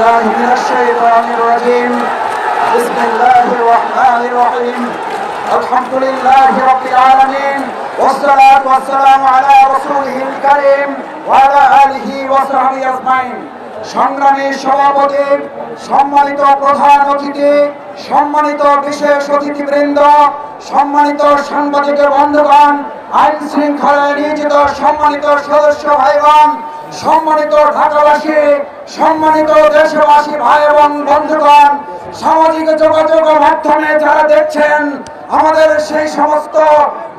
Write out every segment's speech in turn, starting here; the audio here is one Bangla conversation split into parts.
بالله من الشيطان الرجيم بسم الله الرحمن الرحيم الحمد لله رب العالمين والصلاة والسلام على رسوله الكريم وعلى آله وصحبه أجمعين সংগ্রামী সভাপতি সম্মানিত প্রধান অতিথি সম্মানিত বিশেষ অতিথিবৃন্দ, সম্মানিত সাংবাদিক বন্ধুগণ, আইন শৃঙ্খলায় নিয়োজিত সম্মানিত সদস্য ভাইগণ, সম্মানিত ঢাকাবাসী, সম্মানিত দেশবাসী ভাই এবং বন্ধুগণ, সামাজিক যোগাযোগ মাধ্যমে যারা দেখছেন আমাদের সেই সমস্ত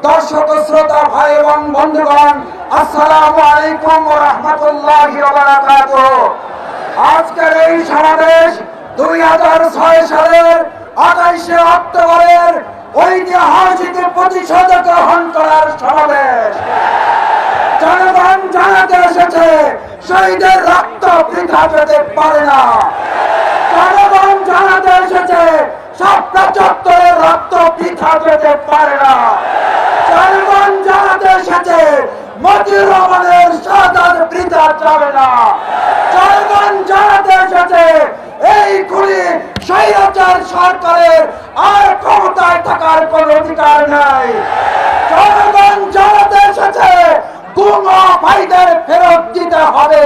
দর্শক, শ্রোতা ভাই এবং বন্ধুগণ, আসসালামু আলাইকুম রহমতুল্লাহ আজকের এই সমাবেশ দুই হাজার ছয় সালের আঠাইশে অক্টোবরের ঐতিহাসিক প্রতিশোধ গ্রহণ করার সমাবেশ। জনগণ জানাতে এসেছে, শহীদের রক্ত বৃথা যেতে পারে না। জনগণ জানাতে এসেছে সপ্তাহ চত্বরের রক্ত বৃথা যেতে পারে না। জনগণ জানাতে এসেছে মতিউর রহমানের সাদাত বৃথা যাবে না। জনগণ জানাতে এসেছে এই খুলি স্বৈরাচার সরকারের আর ক্ষমতায় থাকার কোন অধিকার নাই। জনগণ জানাতে এসেছে ফেরত দিতে হবে।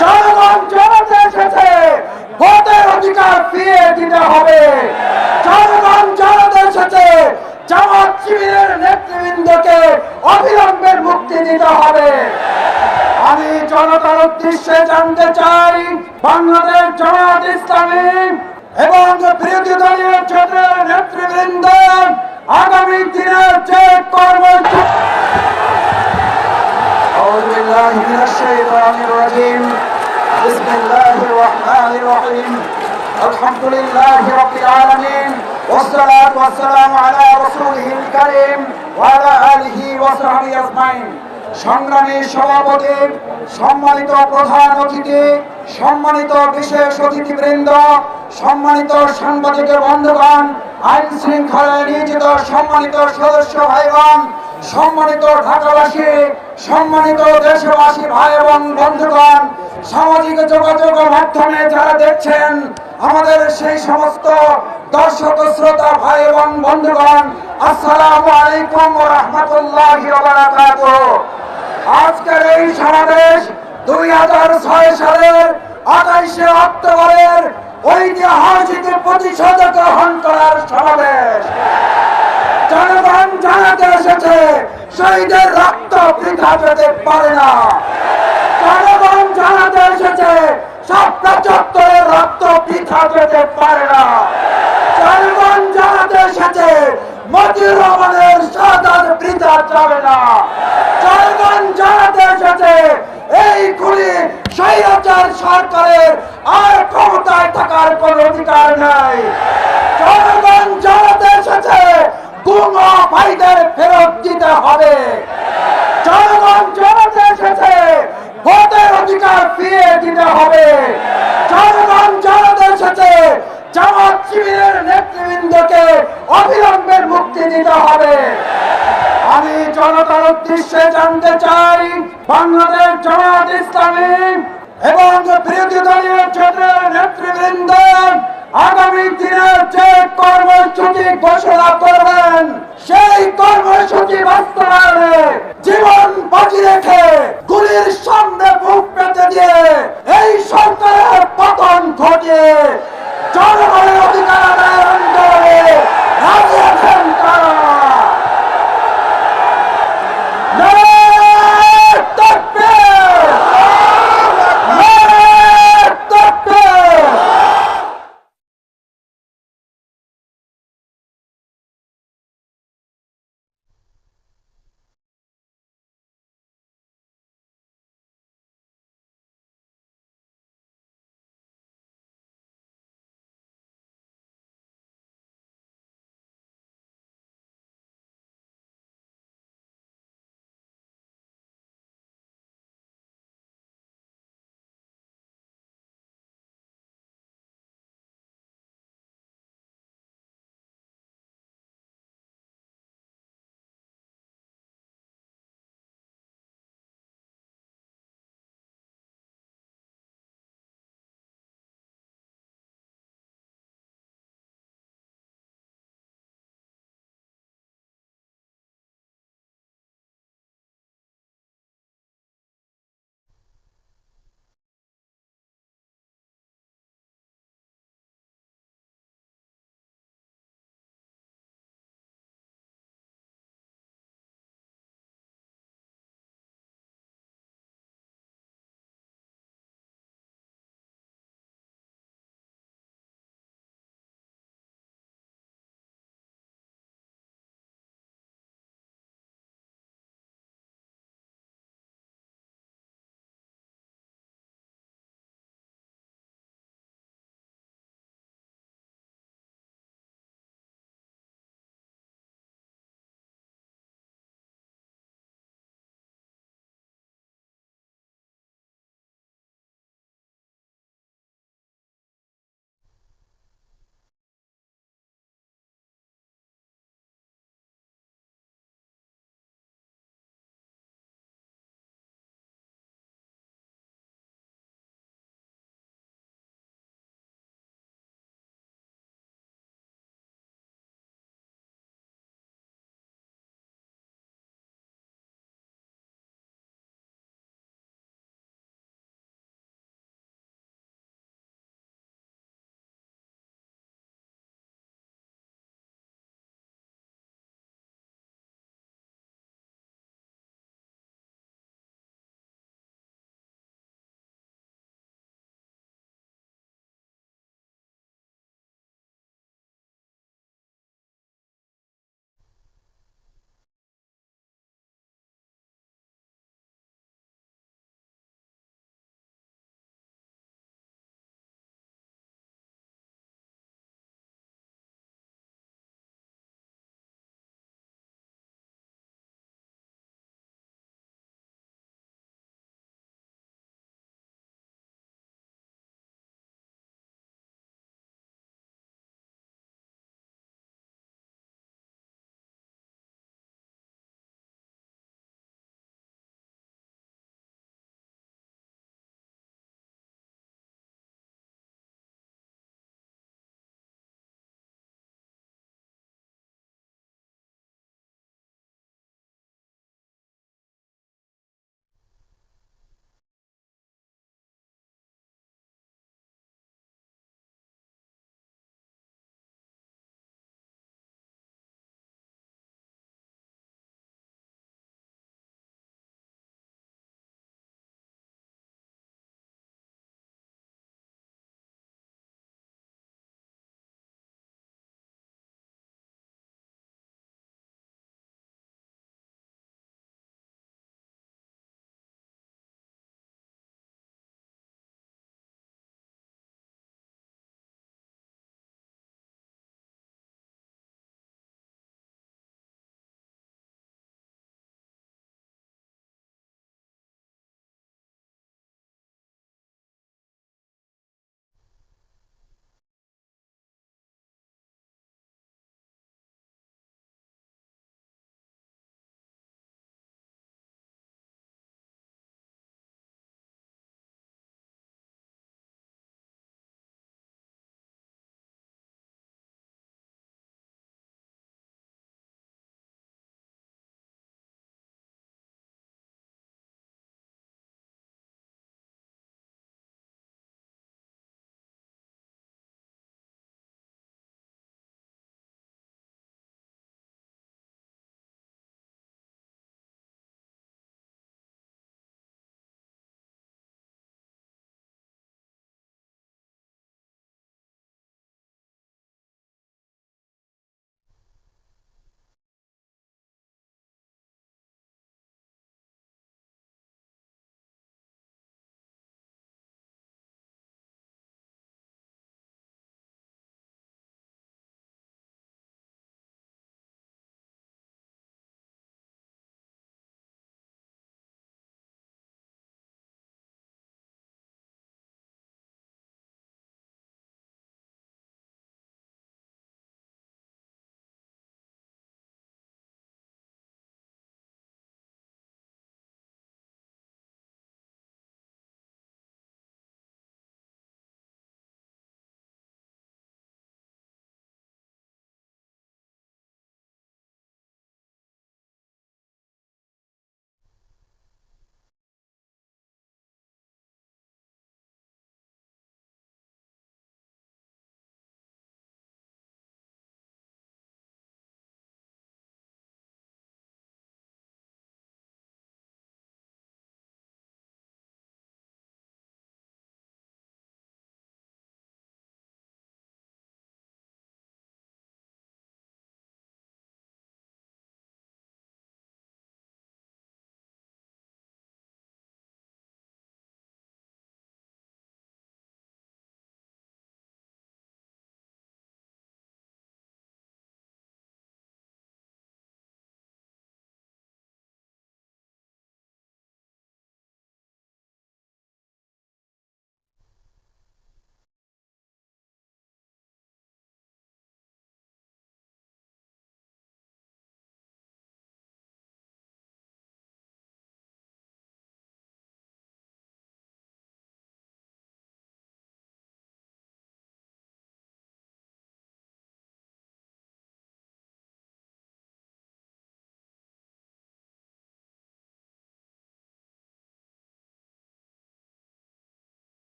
জনগণ জানাতে এসেছে, ভোটের অধিকার ফিরিয়ে দিতে হবে। জনগণ জানাতে এসেছে, জামাত শিবিরের নেতৃবৃন্দকে অবিলম্বে মুক্তি দিতে হবে। আমি জনতার উদ্দেশ্যে জানতে চাই বাংলাদেশ জামাত ইসলামী এবং বিরোধী দলীয় জোটের নেতৃবৃন্দ আগামী দিনের যে কর্মসূচি أعوذ بالله من الشيطان الرجيم بسم الله الرحمن الرحيم الحمد لله رب العالمين والصلاة والسلام على رسوله الكريم وعلى آله وصحبه أجمعين সংগ্রামী সভাপতি, সম্মানিত প্রধান অতিথি, সম্মানিত বিশেষ অতিথিবৃন্দ, সম্মানিত সাংবাদিক বন্ধুগণ, আইন শৃঙ্খলায় নিয়োজিত সম্মানিত সদস্য ভাইগণ, সম্মানিত ঢাকাবাসী, সম্মানিত দেশবাসী ভাই এবং বন্ধুগণ, সামাজিক যোগাযোগ মাধ্যমে যারা দেখছেন আমাদের সেই সমস্ত দর্শক, শ্রোতা ভাই এবং বন্ধুগণ, আসসালামু আলাইকুম রহমতুল্লাহ আজকের এই সমাবেশ দুই হাজার ছয় সালের আঠাইশে অক্টোবরের ঐতিহাসিক প্রতিশোধ গ্রহণ করার সমাবেশ। জনগণ জানাতে এসেছে, শহীদের রক্ত বৃথা যেতে পারে না জনগণ জানাতে এসেছে সপ্তাহ চত্বরের রক্ত বৃথা যেতে পারে না। জনগণ জানাতে এসেছে মতিউর রহমানের সাদাত বৃথা যাবে না। জনগণ জানাতে এসেছে এই খুলি স্বৈরাচার সরকারের আর ক্ষমতায় থাকার কোন অধিকার নাই। জনগণ জানাতে এসেছে গুম ভাইদের ফেরত দিতে হবে। জনগণ জানাতে এসেছে ভোটের অধিকার ফিরিয়ে দিতে হবে জনগণ জানাতে এসেছে জামাত শিবিরের নেতৃবৃন্দকে অবিলম্বে মুক্তি দিতে হবে। আমি জনতার উদ্দেশ্যে জানতে চাই, বাংলাদেশ জামাত ইসলামী এবং বিরোধী দলীয় জোটের নেতৃবৃন্দ আগামী দিনের যে কর্মসূচি ঘোষণা করবেন, সেই কর্মসূচি বাস্তবায়নে